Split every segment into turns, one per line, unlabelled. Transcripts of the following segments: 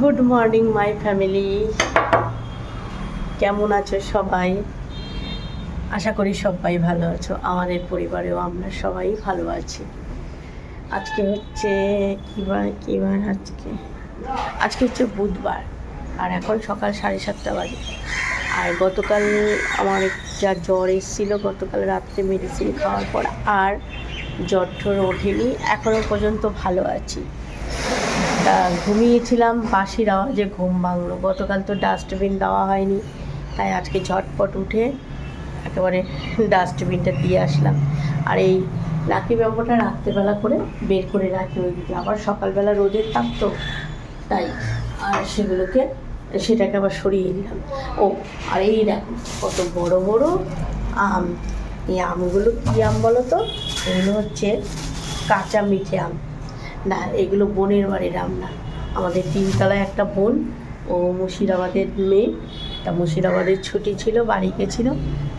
Good morning my family কেমন আছো সবাই? আশা করি সবাই ভালো আছো। আমাদের পরিবারেও আমরা সবাই ভালো আছি। আজকে হচ্ছে কিবার কিবার আজকে আজকে হচ্ছে বুধবার। আর এখন সকাল সাড়ে সাতটা বাজে। আর গতকাল আমার যা জ্বর এসেছিল, গতকাল রাত্রে মেডিসিন খাওয়ার পর আর জ্বর ঠর ওঠেনি। এখনও পর্যন্ত ভালো আছি। তা ঘুমিয়েছিলাম বাসির আওয়াজে ঘুম ভাঙলো। গতকাল তো ডাস্টবিন দেওয়া হয়নি, তাই আজকে ঝটপট উঠে একেবারে ডাস্টবিনটা দিয়ে আসলাম। আর এই লাকি ব্যাম্বোটা রাত্রেবেলা করে বের করে রাখি ওইদিকে আবার সকালবেলা রোদের থাকতো তাই আর সেগুলোকে, সেটাকে আবার সরিয়ে দিলাম ও, আর এই দেখো কত বড় বড় আম। এই আমগুলো কী আম বলো তো? এগুলো হচ্ছে কাঁচা মিঠে আম। না, এগুলো বোনের বাড়ির আম না আমাদের তিনতলায় একটা বোন, ও মুর্শিদাবাদের মেয়ে। তা মুর্শিদাবাদের ছুটি ছিল, বাড়ি গেছিল,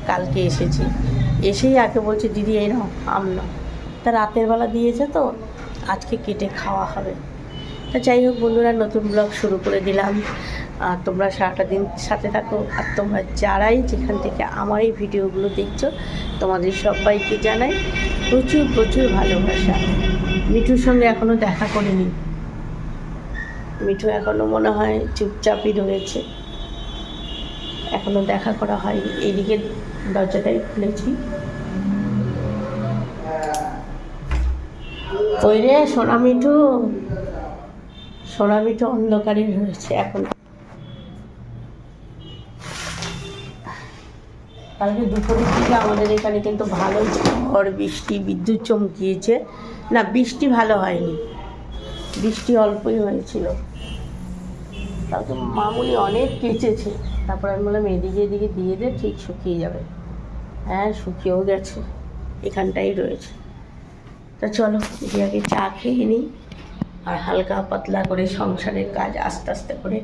কালকে এসেছি। এসেই আগে বলছে, দিদি, এই নাও, আম নাও। তা রাতের বেলা দিয়েছে তো, আজকে কেটে খাওয়া হবে। তা যাই হোক বন্ধুরা, নতুন ব্লগ শুরু করে দিলাম। আর তোমরা সারাটা দিন সাথে থাকো, আর তোমরা যারাই যেখান থেকে আমার এই ভিডিওগুলো দেখছ, তোমাদের সবাইকে জানাই প্রচুর প্রচুর ভালোবাসা। মিঠুর সঙ্গে এখনও দেখা করিনি। মিঠু এখনও মনে হয় চুপচাপই রয়েছে। এখনও দেখা করা হয়নি। এইদিকে দরজাটাই খুলেছি। ওই রে সোনা মিঠু। সোনা মিঠু অন্ধকারে রয়েছে এখন। কালকে দুপুরের দিকে আমাদের এখানে কিন্তু ভালো ঝড়, বৃষ্টি, বিদ্যুৎ চমকিয়েছে। না, বৃষ্টি ভালো হয়নি। বৃষ্টি অল্পই হয়েছিল। তাও তো মামুনি অনেক কেচেছে। তারপর আমি বললাম, এদিকে এদিকে দিয়ে দে, ঠিক শুকিয়ে যাবে। হ্যাঁ শুকিয়েও গেছে। এখানটাই রয়েছে। তা চলো এদিকে আগে চা খেয়ে নিই আর হালকা পাতলা করে সংসারের কাজ আস্তে আস্তে করে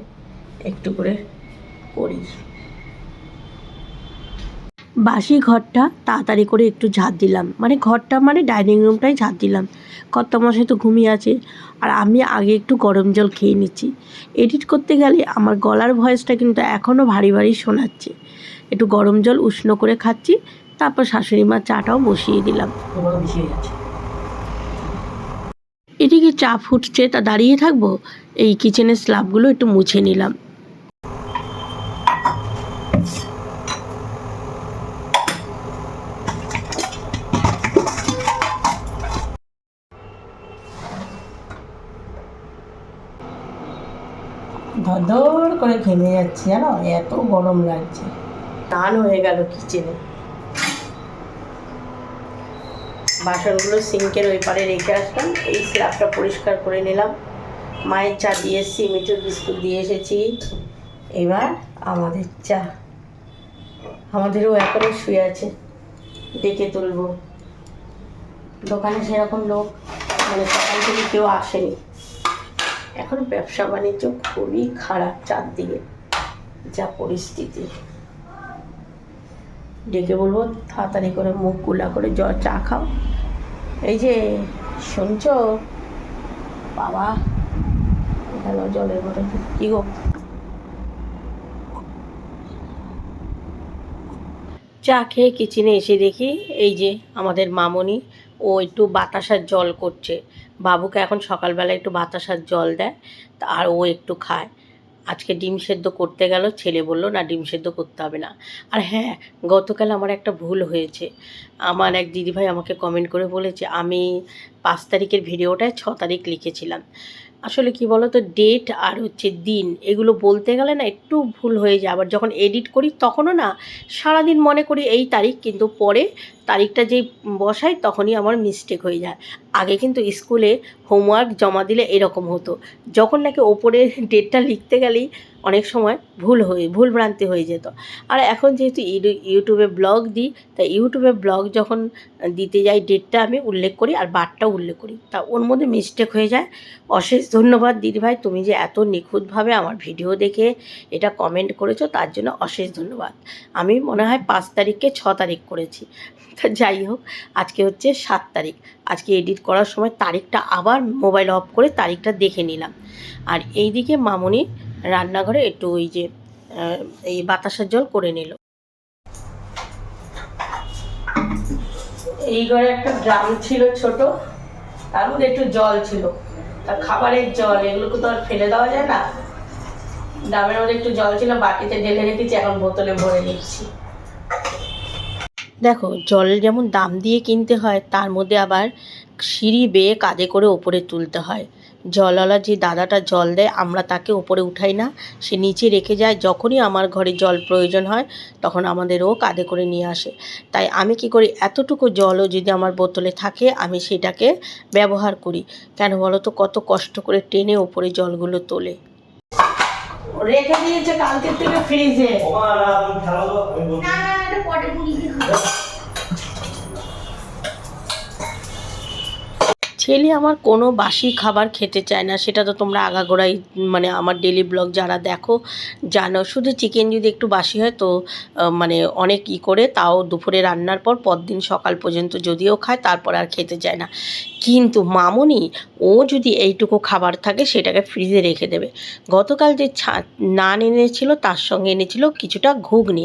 একটু করে করি। বাসি ঘরটা তাড়াতাড়ি করে একটু ঝাঁট দিলাম। মানে ঘরটা মানে ডাইনিং রুমটাই ঝাঁট দিলাম। কর্তামশাই তো ঘুমিয়ে আছে আর আমি আগে একটু গরম জল খেয়ে নিচ্ছি। এডিট করতে গেলে আমার গলার ভয়েসটা কিন্তু এখনও ভারী ভারী শোনাচ্ছে। একটু গরম জল উষ্ণ করে খাচ্ছি, তারপর শাশুড়ি মার চাটাও বসিয়ে দিলাম। এদিকে চা ফুটছে তা দাঁড়িয়ে থাকব? এই কিচেনের স্ল্যাবগুলো একটু মুছে নিলাম ধর করে ঘেমে যাচ্ছে জানো? এত গরম লাগছে। টান হয়ে গেল কিচেনে বাসনগুলো সিঙ্কের ওই পারে রেখে আসলাম। এই স্ল্যাবটা পরিষ্কার করে নিলাম। মায়ের চা দিয়ে এসেছি, মিঠুর বিস্কুট দিয়ে এসেছি। এবার আমাদের চা। আমাদেরও এখনও শুয়ে আছে। ডেকে তুলবো। দোকানে সেরকম লোক মানে সকাল থেকে কেউ আসেনি। এখন ব্যবসা বাণিজ্য খুবই খারাপ চারদিকে, যা পরিস্থিতি। ডেকে বলব, তাড়াতাড়ি করে মুখ কুলা করে জল চা খাও। এই যে, শুনছো? বাবা, গেল জলের বোতল। কি গো? চা খেয়ে কিচেনে এসে দেখি, এই যে আমাদের মামনি, ও একটু বাতাসার জল করছে। বাবুকে এখন সকালবেলা একটু বাতাসার জল দেয়, তা আর ও একটু খায়। আজকে ডিম সেদ্ধ করতে গেল, ছেলে বলল, না, ডিম সেদ্ধ করতে হবে না। আর হ্যাঁ গতকাল আমার একটা ভুল হয়েছে। আমার এক দিদিভাই আমাকে কমেন্ট করে বলেছে, আমি পাঁচ তারিখের ভিডিওটায় ছ তারিখ লিখেছিলাম। আসলে কি বলো তো ডেট আর হচ্ছে দিন, এগুলো বলতে গেলে না একটু ভুল হয়ে যায়। আবার যখন এডিট করি তখনও না সারাদিন মনে করি এই তারিখ, কিন্তু পরে তারিখটা যেই বসাই তখনই আমার মিস্টেক হয়ে যায়। আগে কিন্তু স্কুলে হোমওয়ার্ক জমা দিলে এরকম হতো। যখন নাকি ওপরে ডেটটা লিখতে গেলেই অনেক সময় ভুল হয়ে, ভুল ভ্রান্তি হয়ে যেত। আর এখন যেহেতু ইউটিউ- ইউটিউবে ব্লগ দিই, তাই ইউটিউবে ব্লগ যখন দিতে যাই, ডেটটা আমি উল্লেখ করি আর বারটাও উল্লেখ করি। তা ওর মধ্যে মিস্টেক হয়ে যায়। অশেষ ধন্যবাদ দিদিভাই তুমি যে এত নিখুঁতভাবে আমার ভিডিও দেখে এটা কমেন্ট করেছ, তার জন্য অশেষ ধন্যবাদ। আমি মনে হয় পাঁচ তারিখকে ছ তারিখ করেছি। তা যাই হোক, আজকে হচ্ছে সাত তারিখ। আজকে এডিট করার সময় তারিখটা আবার মোবাইল অফ করে তারিখটা দেখে নিলাম। আর এইদিকে মামনি রান্নাঘরে একটু ওই যে এই বাতাসের জল করে নিল। এই ঘরে একটা ড্রাম ছিল ছোট, তার মধ্যে একটু জল ছিল। তার খাবারের জল, এগুলোকে তো আর ফেলে দেওয়া যায় না। ড্রামের মধ্যে একটু জল ছিল, বাটিতে ঢেলে রেখেছি, এখন বোতলে ভরে নিচ্ছি। দেখো, জল যেমন দাম দিয়ে কিনতে হয়, তার মধ্যে আবার সিঁড়ি বেয়ে কাঁধে করে ওপরে তুলতে হয়। জলওয়ালা যে দাদাটা জল দেয় আমরা তাকে ওপরে উঠাই না। সে নিচে রেখে যায় যখনই আমার ঘরে জল প্রয়োজন হয় তখন আমাদের ও কাঁধে করে নিয়ে আসে। তাই আমি কি করি এতটুকু জলও যদি আমার বোতলে থাকে আমি সেটাকে ব্যবহার করি। কেন বলো তো কত কষ্ট করে টেনে ওপরে জলগুলো তোলে। রেখে দিয়েছে কালকে থেকে ফ্রিজে
না না এটা পটে
ছেলে আমার কোনো বাসি খাবার খেতে চায় না, সেটা তো তোমরা আগাগোড়াই মানে আমার ডেলি ব্লগ যারা দেখো, জানো। শুধু চিকেন যদি একটু বাসি হয় তো মানে অনেক ই করে, তাও দুপুরে রান্নার পর পরদিন সকাল পর্যন্ত যদিও খায়, তারপর আর খেতে চায় না। কিন্তু মামনি, ও যদি এইটুকু খাবার থাকে, সেটাকে ফ্রিজে রেখে দেবে। গতকাল যে নান এনেছিল, তার সঙ্গে এনেছিল কিছুটা ঘুগনি।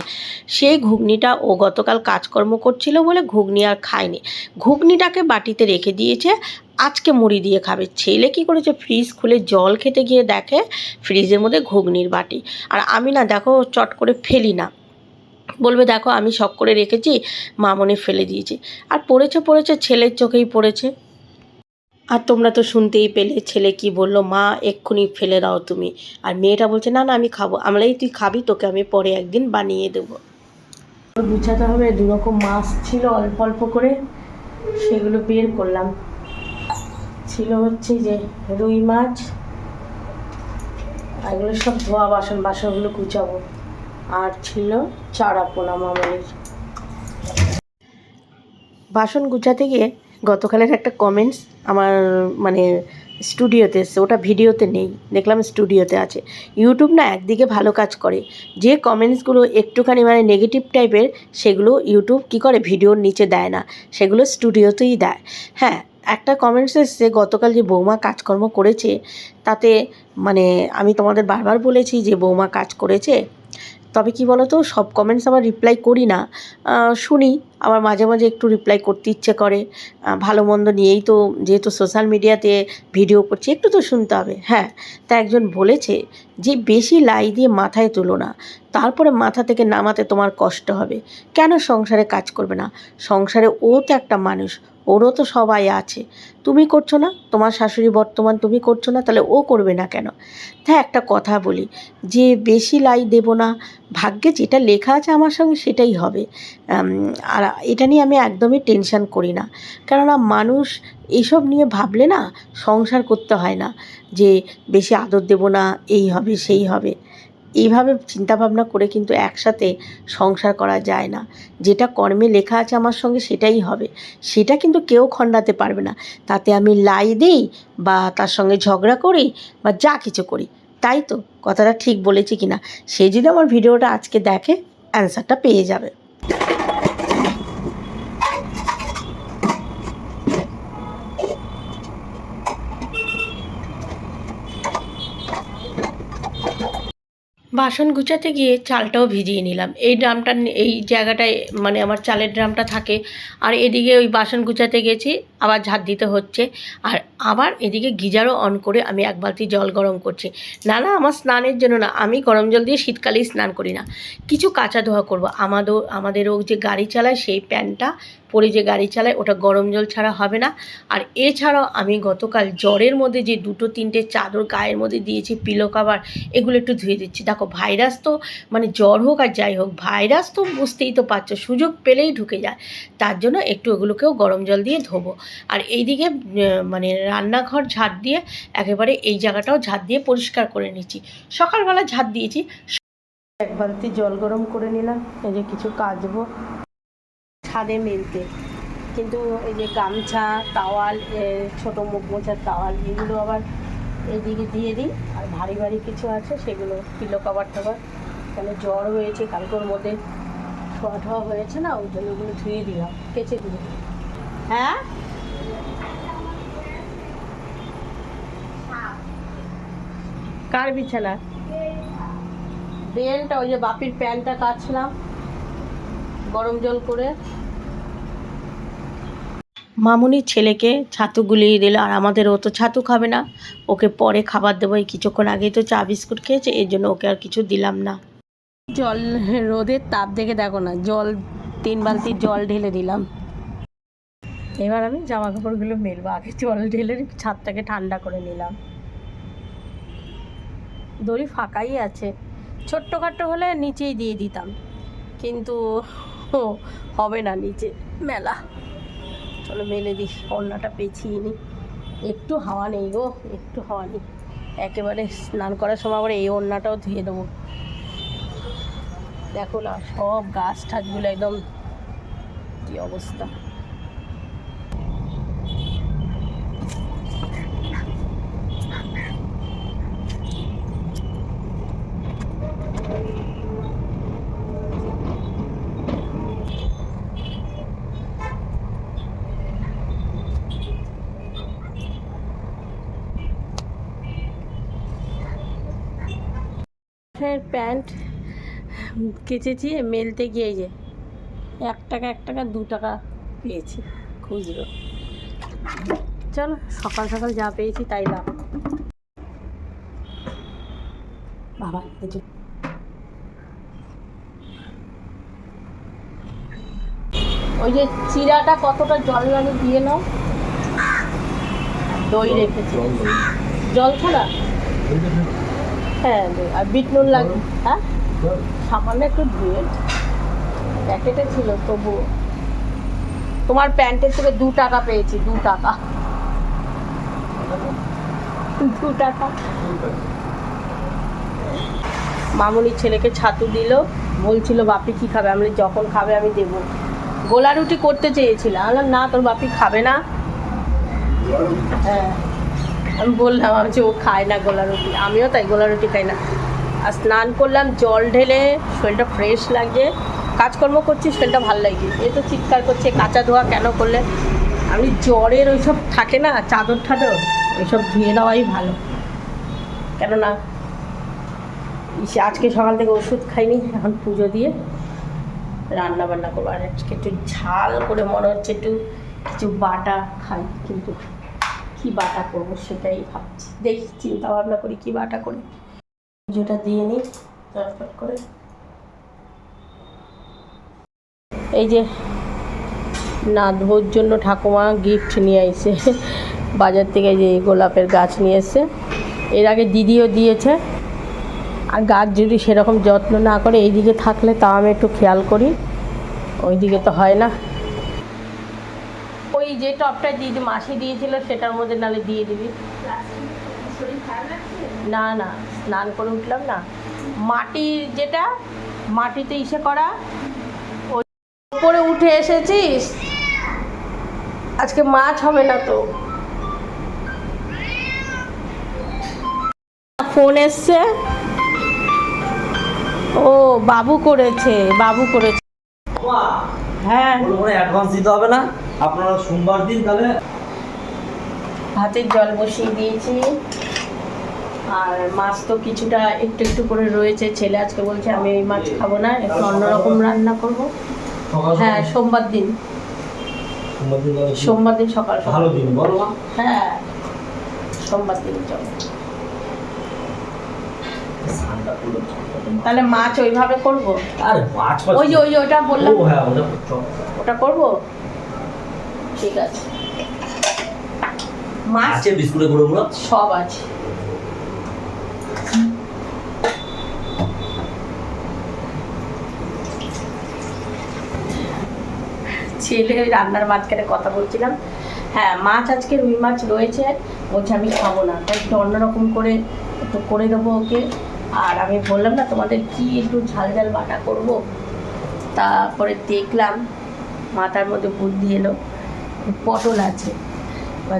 সেই ঘুগনিটা ও গতকাল কাজকর্ম করছিল বলে ঘুগনি আর খায়নি। ঘুগনিটাকে বাটিতে রেখে দিয়েছে আজকে মুড়ি দিয়ে খাবে। ছেলে কি করেছে? ফ্রিজ খুলে জল খেতে গিয়ে দেখে ফ্রিজের মধ্যে ঘুগনির বাটি। আর আমি না দেখো চট করে ফেলি না। বলবে, দেখো, আমি শখ করে রেখেছি, মামনি ফেলে দিয়েছি। আর পড়েছে পড়েছে, ছেলের চোখেই পড়েছে। আর তোমরা তো শুনতেই পেলে, ছেলে কি বলল, মা, এক্ষুনি ফেলে দাও তুমি। আর মেয়েটা বলছে, না না, আমি খাব। আমরাই তুই খাবি, তোকে আমি পরে একদিন বানিয়ে দেবো। গুছাতে হবে দু রকম মাছ ছিল অল্প অল্প করে। সেগুলো বের করলাম। ছিল হচ্ছে যে রুই মাছ এগুলো সব ধোয়া বাসন, বাসনগুলো কুচাবো। আর ছিল চারা পোনা মামনির। বাসন গুছাতে গিয়ে গতকালের একটা কমেন্টস আমার মানে স্টুডিওতে এসছে, ওটা ভিডিওতে নেই, দেখলাম স্টুডিওতে আছে। ইউটিউব না একদিকে ভালো কাজ করে। যে কমেন্টসগুলো একটুখানি মানে নেগেটিভ টাইপের সেগুলো ইউটিউব কী করে ভিডিওর নিচে দেয় না, সেগুলো স্টুডিওতেই দেয়। হ্যাঁ একটা কমেন্টস এসছে গতকাল যে বৌমা কাজকর্ম করেছে, তাতে মানে আমি তোমাদের বারবার বলেছি যে, বৌমা কাজ করেছে। তবে কি তো সব কমেন্টস আবার রিপ্লাই করি না। শুনি, আবার মাঝে মাঝে একটু রিপ্লাই করতে ইচ্ছে করে। ভালো মন্দ নিয়েই তো, যেহেতু সোশ্যাল মিডিয়াতে ভিডিও করছি, একটু তো শুনতে হবে। হ্যাঁ তা একজন বলেছে যে, বেশি লাই দিয়ে মাথায় তুলো না। তারপরে মাথা থেকে নামাতে তোমার কষ্ট হবে। কেন সংসারে কাজ করবে না? সংসারে ও তো একটা মানুষ। ওরও তো সবাই আছে। তুমি করছ না? তোমার শাশুড়ি বর্তমান তুমি করছ না? তাহলে ও করবে না কেন? হ্যাঁ একটা কথা বলি। যে বেশি লাই দেবো না, ভাগ্যে যেটা লেখা আছে আমার সঙ্গে সেটাই হবে। আর এটা নিয়ে আমি একদমই টেনশন করি না। কেননা মানুষ এসব নিয়ে ভাবলে না সংসার করতে হয় না। যে বেশি আদর দেবো না, এই হবে, সেই হবে। এইভাবে চিন্তাভাবনা করে কিন্তু একসাথে সংসার করা যায় না। যেটা কর্মে লেখা আছে আমার সঙ্গে সেটাই হবে। সেটা কিন্তু কেউ খণ্ডাতে পারবে না। তাতে আমি লাই দিই বা তার সঙ্গে ঝগড়া করি বা যা কিছু করি। তাই তো? কথাটা ঠিক বলেছি কি না সে যদি আমার ভিডিওটা আজকে দেখে অ্যান্সারটা পেয়ে যাবে। বাসন গুছাতে গিয়ে চালটাও ভিজিয়ে নিলাম। এই ড্রামটা এই জায়গাটায় মানে আমার চালের ড্রামটা থাকে। আর এদিকে ওই বাসন গুছাতে গেছি, আবার ঝাঁট দিতে হচ্ছে। আর আবার এদিকে গিজারও অন করে আমি এক বালতি জল গরম করছি। না না, আমার স্নানের জন্য না, আমি গরম জল দিয়ে শীতকালেই স্নান করি না। কিছু কাঁচা ধোয়া করব। আমাদের আমাদেরও যে গাড়ি চালায় সেই প্যান্টটা পরে যে গাড়ি চালায়, ওটা গরম জল ছাড়া হবে না। আর এছাড়াও আমি গতকাল জ্বরের মধ্যে যে দুটো তিনটে চাদর গায়ের মধ্যে দিয়েছি পিলো কাভার এগুলো একটু ধুয়ে দিচ্ছি। দেখো ভাইরাস তো মানে জ্বর হোক আর যাই হোক ভাইরাস তো বুঝতেই তো পারছ, সুযোগ পেলেই ঢুকে যায়। তার জন্য একটু এগুলোকেও গরম জল দিয়ে ধোবো। আর এইদিকে মানে রান্নাঘর ঝাড় দিয়ে, একেবারে এই জায়গাটাও ঝাড় দিয়ে পরিষ্কার করে নিচ্ছি। সকালবেলা ঝাড় দিয়েছি। এক বালতি জল গরম করে নিলাম, এই যে কিছু কাচবো। ছাদে মেলতে। কিন্তু এই যে গামছা তাওয়াল ছোটো মুখ মোছার তাওয়াল এগুলো আবার এইদিকে দিয়ে দিই। আর ভারী ভারী কিছু আছে, সেগুলো পিলো কভার টাবার কেন জ্বর হয়েছে, কালকের মধ্যে ছোঁয়া ঠোয়া হয়েছে না, ওই জন্য ওগুলো ধুয়ে দিলাম, কেচে দিলাম। হ্যাঁ? কার বিছানা? বেলটা, ওই যে বাপির প্যান্টটা কাচলাম, গরম জল করে। মামুনির ছেলেকে ছাতু গুলিয়ে দিল, আর আমাদের ও তো ছাতু খাবে না। ওকে পরে খাবার দেবো, এই কিছুক্ষণ আগেই তো চা বিস্কুট খেয়েছে এই জন্য ওকে আর কিছু দিলাম না। জল, রোদের তাপ দেখে দেখো না, জল, তিন বালতি জল ঢেলে দিলাম। এবার আমি জামা কাপড়গুলো মেলবো, আগে জল ঢেলে ছাদটাকে ঠান্ডা করে নিলাম। দড়ি ফাঁকাই আছে ছোট্টখাট্টো হলে নিচেই দিয়ে দিতাম, কিন্তু হবে না নিচে, মেলা। চলো মেলে দিই ওড়নাটা পেঁচিয়ে নিই। একটু হাওয়া নেই গো, একটু হাওয়া নেই। একেবারে স্নান করার সময় আবার এই ওড়নাটাও ধুয়ে দেবো। দেখো না, সব গাছ ঠাছগুলো একদম কি অবস্থা। হ্যাঁ প্যান্ট কেচেছি মেলতে গিয়ে যে এক টাকা এক টাকা দু টাকা পেয়েছি খুচরো। চলো সকাল সকাল যা পেয়েছি তাই লাভ বাবা যে ওই যে চিরাটা কতটা জল লাগে দিয়ে নাও। দই রেখেছি। জল ছাড়া? হ্যাঁ আর বিট নুন লাগে হ্যাঁ। সামান্য একটু ধুয়ে প্যাকেটে ছিল তবু তোমার প্যান্টের থেকে দু টাকা পেয়েছি দু টাকা। দু টাকা। মামুনির ছেলেকে ছাতু দিল বলছিল বাপি কি খাবে? আমি যখন খাবে আমি দেবো। গোলা রুটি করতে চেয়েছিলাম না তোর বাপি খাবে না। হ্যাঁ। আমি বললাম, আমি যে ও খায় না গোলা রুটি। আমিও তাই গোলা রুটি খাই না। আর স্নান করলাম, জল ঢেলে, শরীরটা ফ্রেশ লাগে, কাজকর্ম করছি, শরীরটা ভালো লাগে। এ তো চিৎকার করছে, কাঁচা ধোয়া কেন করলে? আমি জ্বরের ওইসব থাকে না, চাদর ঠাদর, ওইসব ধুয়ে দেওয়াই ভালো। কেননা আজকে সকাল থেকে ওষুধ খাইনি, এখন পুজো দিয়ে রান্না বান্না করব। আর আজকে একটু ঝাল করে, মনে হচ্ছে একটু কিছু বাটা খাই, কিন্তু কি বাটা করব সেটাই ভাবছি। দেখি চিন্তা ভাবনা করি কি বাটা করি। পুজোটা দিয়ে নিই চটপট করে। এই যে নাদভোর জন্য ঠাকুমা গিফট নিয়ে আইছে। বাজার থেকে যে গোলাপের গাছ নিয়ে এসছে। এর আগে দিদিও দিয়েছে। আর গাছ যদি সেরকম যত্ন না করে এইদিকে থাকলে তাও আমি একটু খেয়াল করি। ওইদিকে তো হয় না। যে টপটা দিদি মাসি দিয়েছিল সেটার মধ্যে নালে দিয়ে দিবি। না না, স্নান করে উঠলাম না। মাটির যেটা, মাটিতে ইসে করা। ওপরে উঠে এসেছিস? আজকে মাছ হবে না তো। ফোন এসছে। ও, বাবু করেছে বাবু করেছে। হ্যাঁ।
কোনো কোনো অ্যাডভান্স দিতে হবে না। আপনারা সোমবার দিন তাহলে
ভাতের জল বসিয়ে দিয়েছি। আর মাছ তো কিছুটা একটু একটু করে রয়েছে। ছেলে আজকে বলছে আমি এই মাছ খাব না একটু অন্যরকম রান্না করব। হ্যাঁ সোমবার দিন।
সোমবার দিন
সকাল
ভালো দিন বলো
হ্যাঁ সোমবার দিন চলো। তাহলে মাছ ওইভাবে করব?
আর মাছ
ওই যে ওই যে ওটা বললাম।
হ্যাঁ,
ওটা করব? ঠিক আছে। মাছ
আছে গুঁড়ো গুঁড়ো?
সব আছে। ছেলে রান্নার মাঝখানে কথা বলছিলাম। হ্যাঁ মাছ আজকে রুই মাছ রয়েছে বলছে আমি খাব না। তাই একটু অন্যরকম করে একটু করে দেবো ওকে। আর আমি বললাম, না, তোমাদের কি একটু ঝাল ঝাল বাটা করব? তারপরে দেখলাম, মাথার মধ্যে বুদ্ধি এলো, পটল আছে।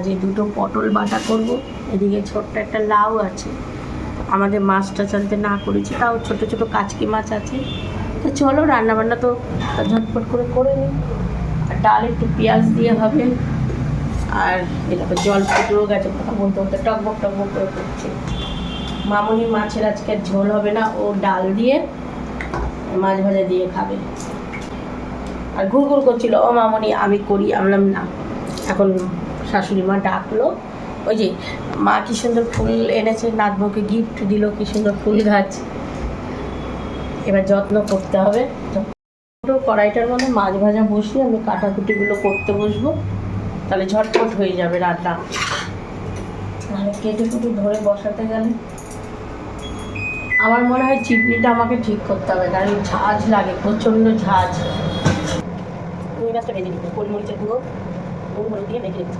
যে দুটো পটল বাটা করব, এদিকে ছোট্ট একটা লাউ আছে। আমাদের মাছটা চলতে না করেছি, তাও ছোট ছোট কাচকি মাছ আছে। তো চলো রান্না বান্না তো ঝটপট করে করে নিই। আর ডাল একটু পেঁয়াজ দিয়ে হবে। আর এরকম জল ফুটেও গেছে, কথা বলতে বলতে টকবক টকবক করে করছে মামনি মাছের আজকে ঝোল হবে না, ও ডাল দিয়ে মাছ ভাজা দিয়ে খাবে। আর ঘুর ঘুর করছিল, ও মামনি, আমি করি। আমি বললাম, না। এখন শাশুড়ি মা ডাকলো, ওই যে, মা কি সুন্দর ফুল এনেছে নাতবকে গিফট দিল, কি সুন্দর ফুল গাছ। এবার যত্ন করতে হবে। ছোটো কড়াইটার মধ্যে মাছ ভাজা বসিয়ে আমি কাটাকুটিগুলো করতে বসবো, তাহলে ঝটপট হয়ে যাবে রান্না। কেটে কুটে ধরে বসাতে গেলে আমার মনে হয় চিপনিটা আমাকে ঠিক করতে হবে কারণ ঝাঁজ লাগে প্রচণ্ড ঝাঁজ। রুই মাছটা ভেজে নিতে গোলমরিচের গুঁড়ো নুন হলুদ দিয়ে মেখে রেখেছি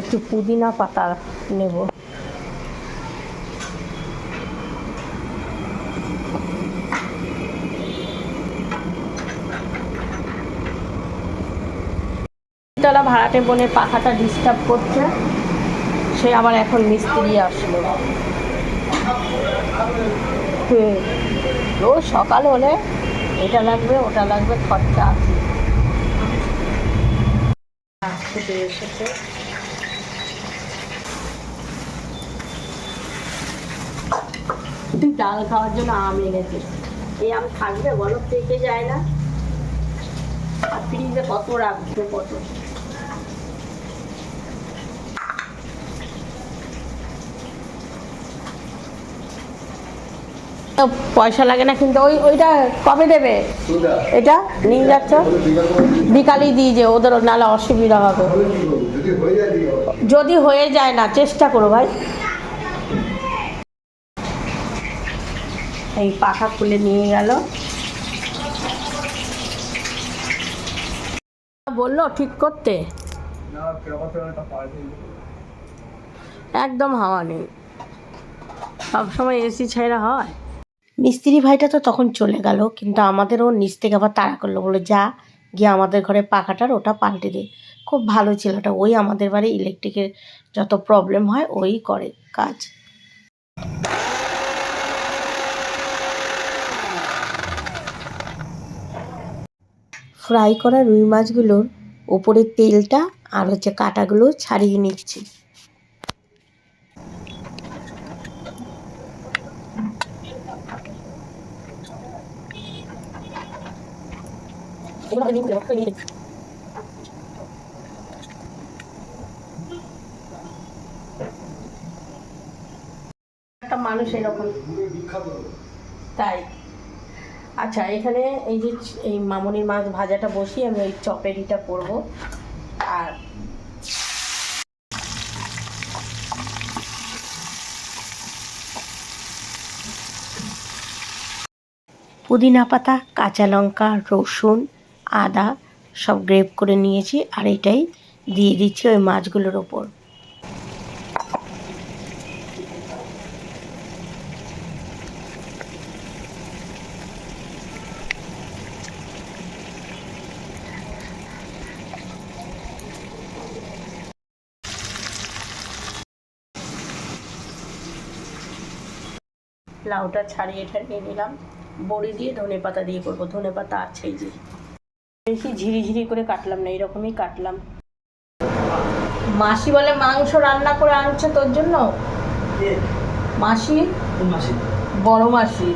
একটু পুদিনা পাতা নেব। তলা ভাড়াটে বনে পাখাটা ডিস্টার্ব করছে। সে আবার এখন মিস্ত্রি আসলো। হুম। রোজ সকাল হলে এটা লাগবে, ওটা লাগবে, খরচা আছে। এসেছে। ডাল খাওয়ার জন্য আম এনেছে এই আম থাকবে বলো থেকে যায় না। আর ফ্রিজে কত রাখবে কত তো পয়সা লাগে না কিন্তু ওই ওইটা কবে দেবে? এটা নিয়ে যাচ্ছ? বিকালেই দিয়ে যে ওদের নাহলে অসুবিধা হবে।
যদি হয়ে যায় হবে।
যদি হয়ে যায় না চেষ্টা করো ভাই। এই পাখা খুলে নিয়ে গেল। বলল ঠিক করতে। একদম হাওয়া নেই। সবসময় এসি ছাইরা হয়। মিস্ত্রি ভাইটা তো তখন চলে গেল, কিন্তু আমাদেরও নিচ থেকে আবার তাড়া করল বলে যা, গিয়ে আমাদের ঘরে পাখাটার ওটা পাল্টে দে। খুব ভালো ছেলেটা ওই আমাদের বাড়ি ইলেকট্রিকের যত প্রবলেম হয়, ওই করে কাজ। ফ্রাই করা রুই মাছগুলোর ওপরের তেলটা আর হচ্ছে কাঁটাগুলো ছাড়িয়ে নিচ্ছি। একটা মানুষ এরকম। তাই। আচ্ছা এখানে এই যে এই মামনির মাছ ভাজাটা বসিয়ে আমি ওই চপেরিটা করব। আর পুদিনা পাতা, কাঁচা লঙ্কা, রসুন আদা সব গ্রেপ করে নিয়েছি আর এটাই দিয়ে দিচ্ছি ওই মাছগুলোর ওপর। লাউটা ছাড়িয়ে ছাড়িয়ে নিলাম। বড়ি দিয়ে ধনে পাতা দিয়ে করব। ধনে পাতা আছেই যে। বেশি ঝিরিঝিরি করে কাটলাম না এরকমই কাটলাম। মাসি বলে মাংস রান্না করে আনছে তোর জন্য? মাসি? বড় মাসি।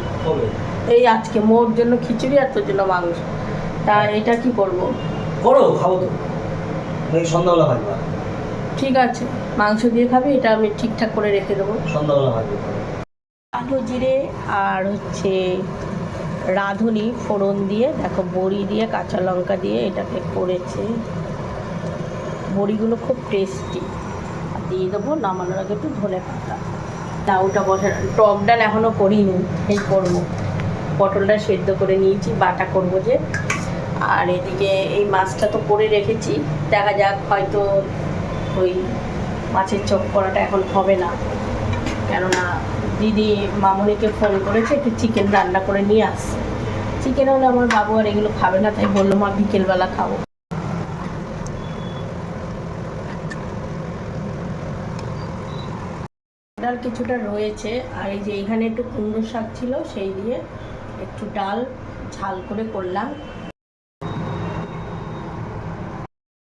এই আজকে মোর জন্য খিচুড়ি আর তোর জন্য মাংস। তা এটা কি করব?
করো খাব তো। সন্ধ্যাবেলা ভাজবা।
ঠিক আছে মাংস দিয়ে খাবি এটা আমি ঠিকঠাক করে রেখে দেবো।
সন্ধ্যাবেলা ভাজবে।
কালো জিরে আর হচ্ছে রাঁধুনি, ফোড়ন দিয়ে, দেখো বড়ি দিয়ে, কাঁচা লঙ্কা দিয়ে এটাকে করেছে। বড়িগুলো খুব টেস্টি দিয়ে দেবো নামানোর আগে একটু ধনে পাতা। ডাউটা বসা টক ডাল এখনও করিনি, এই করব। পটলটা সেদ্ধ করে নিয়েছি, বাটা করব যে। আর এদিকে এই মাছটা তো করে রেখেছি, দেখা যাক হয়তো ওই মাছের চপ করাটা এখন হবে না। কেননা দিদি মামনিকে ফোন করেছে, একটু চিকেন রান্না করে নিয়ে আসছে চিকেন হলে আমার বাবু আর এগুলো খাবে না, তাই বলল, মা, বিকেলবেলা খাব। ডাল কিছুটা রয়েছে, আর এই যে এখানে একটু কুমড়ো শাক ছিল, সেই দিয়ে একটু ডাল ঝাল করে করলাম।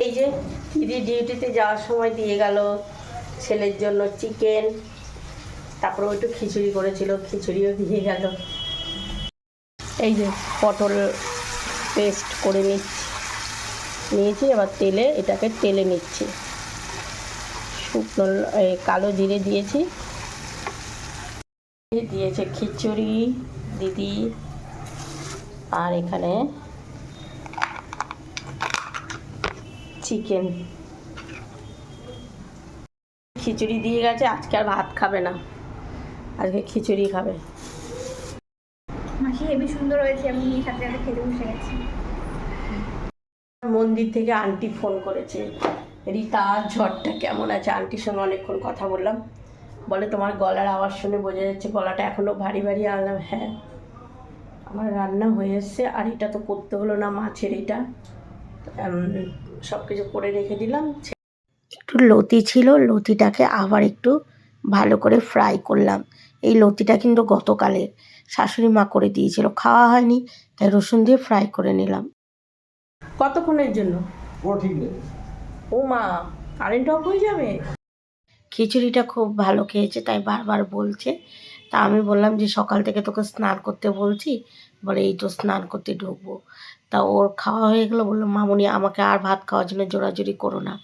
এই যে দিদি ডিউটিতে যাওয়ার সময় দিয়ে গেল ছেলের জন্য চিকেন তারপরে একটু খিচুড়ি করেছিল, খিচুড়িও দিয়ে গেল। এই যে পটল পেস্ট করে নিচ্ছি। নিয়েছি, এবার তেলে এটাকে তেলে নিচ্ছি। শুকনো কালো জিরে দিয়েছি। দিয়েছে খিচুড়ি, দিদি। আর এখানে চিকেন। খিচুড়ি দিয়ে গেছে, আজকে আর ভাত খাবে না। আজকে খিচুড়ি খাবে।
মাসি হেবি সুন্দর হয়েছে আমি সাথে সাথে খেতে বসে গেছি।
মন্দির থেকে আন্টি ফোন করেছে রীতা ঝড়টা কেমন আছে? আন্টির সঙ্গে অনেকক্ষণ কথা বললাম। বলে তোমার গলার আওয়াজ শুনে বোঝা যাচ্ছে গলাটা এখনও ভারী ভারী আনলাম হ্যাঁ আমার রান্না হয়ে এসছে আর এটা তো করতে হলো না মাছের এটা। সব কিছু করে রেখে দিলাম। একটু লতি ছিল লতিটাকে আবার একটু ভালো করে ফ্রাই করলাম। এই লতিটা কিন্তু গতকালের শাশুড়ি মা করে দিয়েছিল। খাওয়া হয়নি তাই রসুন দিয়ে ফ্রাই করে নিলাম। কতক্ষণের জন্য?
পুরো ঠিক নেই।
ও মা কারেন্ট অফ হয়ে যাবে? খিচুড়িটা খুব ভালো খেয়েছে তাই বারবার বলছে। তা আমি বললাম যে সকাল থেকে তোকে স্নান করতে বলছি বলে এই তো স্নান করতে ঢুকবো। তা ওর খাওয়া হয়ে গেলো বলল মামুনি আমাকে আর ভাত খাওয়ার জন্য জোরাজুরি করো না।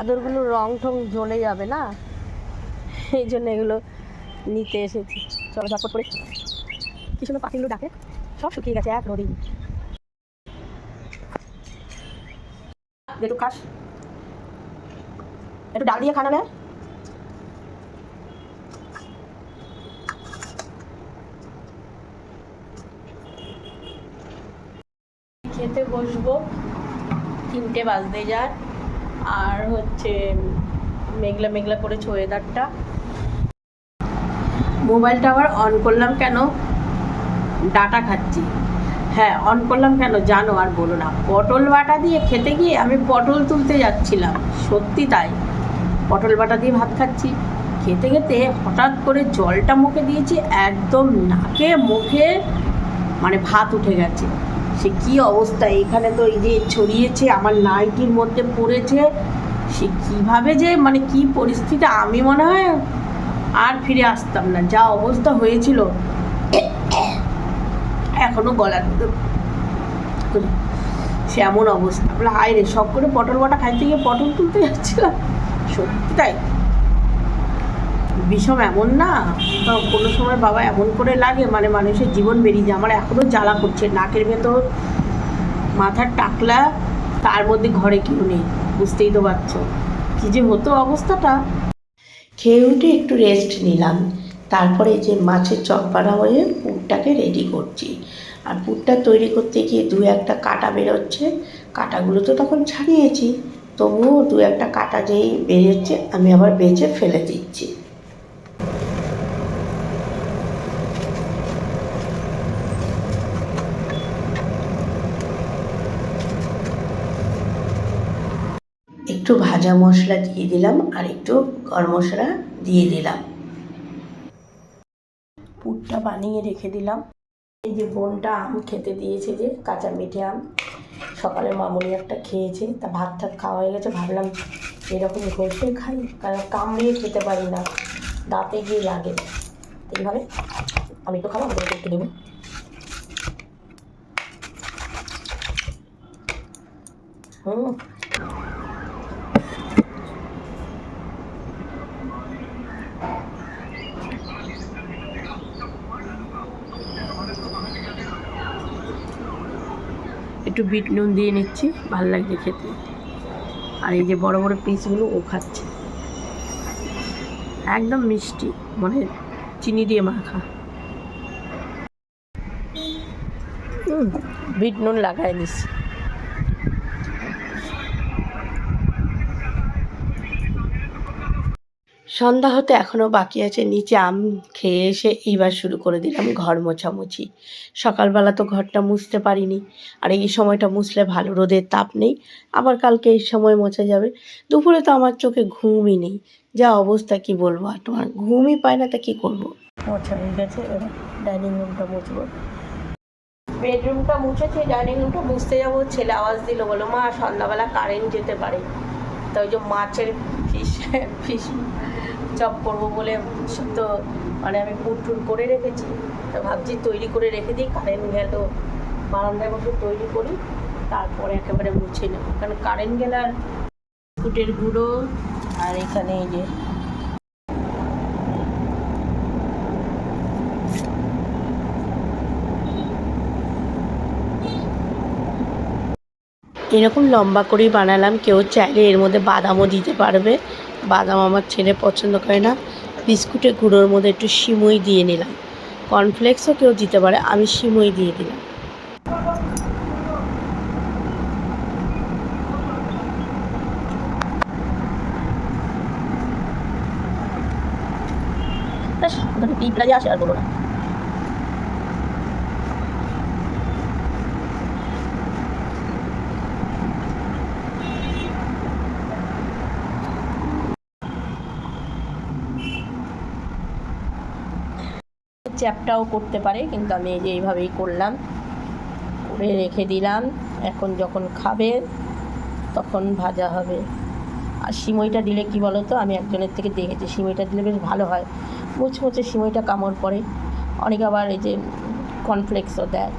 চাদরগুলো রং টং জ্বলে যাবে না? এই জন্য এগুলো নিতে এসেছি। চলো ঝটপট করে কি সুন্দর পাখিগুলো ডাকে। সব শুকিয়ে গেছে এক রোদিন একটু খাস। একটু ডাল দিয়ে খানা নেয় খেতে বসবো। তিনটে বাজতে যায় আর হচ্ছে মেঘলা মেঘলা করেছে ওয়েদারটা মোবাইলটা আবার অন করলাম কেন? ডাটা খাচ্ছি। হ্যাঁ অন করলাম কেন? জানো, আর বলো না। পটল বাটা দিয়ে খেতে গিয়ে আমি পটল তুলতে যাচ্ছিলাম। সত্যি তাই। পটল বাটা দিয়ে ভাত খাচ্ছি। খেতে খেতে হঠাৎ করে জলটা মুখে দিয়েছি, একদম নাকে মুখে মানে ভাত উঠে গেছে। সে কি অবস্থা? এখানে তো এই যে ছড়িয়েছে, আমার নাইটির মধ্যে পড়েছে। সে কীভাবে যে মানে কি পরিস্থিতি? আমি মনে হয় আর ফিরে আসতাম না। যা অবস্থা হয়েছিল, এখনও গলার সে এমন অবস্থা। বলে, হায় রে সব করে পটল বাটা খাইতে গিয়ে পটল তুলতে যাচ্ছিলাম? সত্যি তাই? বিষম এমন না। তো কোনো সময় বাবা এমন করে লাগে মানে মানুষের জীবন বেরিয়ে যায়। আমার এখনও জ্বালা করছে। নাকের ভেতর মাথার টাকলা, তার মধ্যে ঘরে কেউ নেই। বুঝতেই তো পারছ। কী যে হতো অবস্থাটা। খেয়ে উঠে একটু রেস্ট নিলাম। তারপরে যে মাছের বানা হয়ে পুরটাকে রেডি করছি। আর পুরটা তৈরি করতে গিয়ে দু একটা কাটা বেরোচ্ছে। কাটাগুলো তো তখন ছাড়িয়েছি। তবুও দু একটা কাটা যেই বেরোচ্ছে, আমি আবার বেঁচে ফেলে দিচ্ছি একটু ভাজা মশলা দিয়ে দিলাম আর একটু গরম মশলা দিয়ে দিলাম। পুরটা বানিয়ে রেখে দিলাম। এই যে বোনটা আম খেতে দিয়েছে যে, কাঁচা মিঠে আম। সকালে মামুনি একটা খেয়েছে, তা ভাত টাত খাওয়া হয়ে গেছে, ভাবলাম এরকম ঘষে খাই, কারণ কামড়িয়ে খেতে পারি না, দাঁতে গিয়ে লাগে। এইভাবে আমি একটু খাব আমাকে একটু দেবো। হুম। একটু বিট নুন দিয়ে নিচ্ছি, ভালো লাগছে খেতে। আর এই যে বড় বড় পিসগুলো ও খাচ্ছে। একদম মিষ্টি মানে চিনি দিয়ে মাখা। বিট নুন লাগায় দিচ্ছি। সন্ধ্যা হতে এখনও বাকি আছে, নিচে আম খেয়ে এসে এইবার শুরু করে দিলাম ঘর মোছামুছি। সকালবেলা তো ঘরটা মুছতে পারিনি, আর এই সময়টা মুছলে ভালো, রোদের তাপ নেই, আবার কালকে এই সময় মোছা যাবে। দুপুরে তো আমার চোখে ঘুমই নেই, যা অবস্থা কি বলব আর তোমার? ঘুমই পায় না তা কী করব? মোছা হয়ে গেছে, এবার ডাইনিং রুমটা মুছবো। বেডরুমটা মুছেছে, ডাইনিং রুমটা মুছতে যাব, ছেলে আওয়াজ দিল, বলো, মা, সন্ধ্যাবেলা কারেন্ট যেতে পারে। তো ওই যে মাছের ফিশ ফিশ চপ করব বলে তো মানে আমি পুটটুর করে রেখেছি। তো ভাবছি তৈরি করে রেখে দিই কারেন্ট গেল বারান্দায় বসে তৈরি করি, তারপরে একেবারে মুছে নেব। কারণ কারেন্ট গেলে আর কুটের গুঁড়ো, আর এখানে এই যে এরকম লম্বা করেই বানালাম, কেউ চাইলে এর মধ্যে বাদামও দিতে পারবে। বাদাম আমার ছেলে পছন্দ করে না বিস্কুটের গুঁড়োর মধ্যে একটু সিমই দিয়ে নিলাম। কর্নফ্লেক্সও কেউ দিতে পারে, আমি সিমই দিয়ে দিলাম। ওখানে পিঁপড়া যে আসে আর বলো না। চ্যাপটাও করতে পারে, কিন্তু আমি এই যে এইভাবেই করলাম। করে রেখে দিলাম। এখন যখন খাবে, তখন ভাজা হবে। আর সিমইটা দিলে কি বলো তো আমি একজনের থেকে দেখেছি, সিমইটা দিলে বেশ ভালো হয়। মুচমুচে সিমইটা কামড় পড়ে। অনেকে আবার এই যে কর্নফ্লেক্সও দেয়।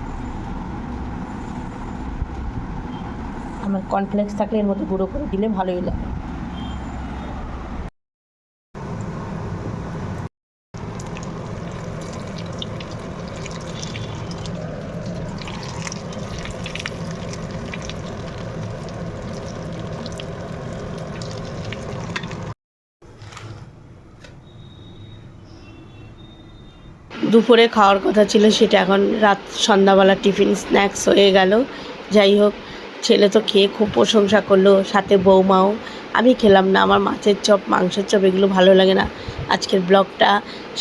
আমার কর্নফ্লেক্স থাকলে এর মধ্যে গুঁড়ো করে দিলে ভালোই লাগে। দুপুরে খাওয়ার কথা ছিল সেটা এখন রাত সন্ধ্যাবেলা টিফিন স্ন্যাক্স হয়ে গেল। যাই হোক, ছেলে তো খেয়ে খুব প্রশংসা করল, সাথে বৌমাও। আমি খেলাম না, আমার মাছের চপ, মাংসের চপ, এগুলো ভালো লাগে না। আজকের ব্লগটা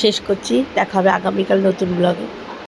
শেষ করছি, দেখা হবে আগামীকাল নতুন ব্লগে।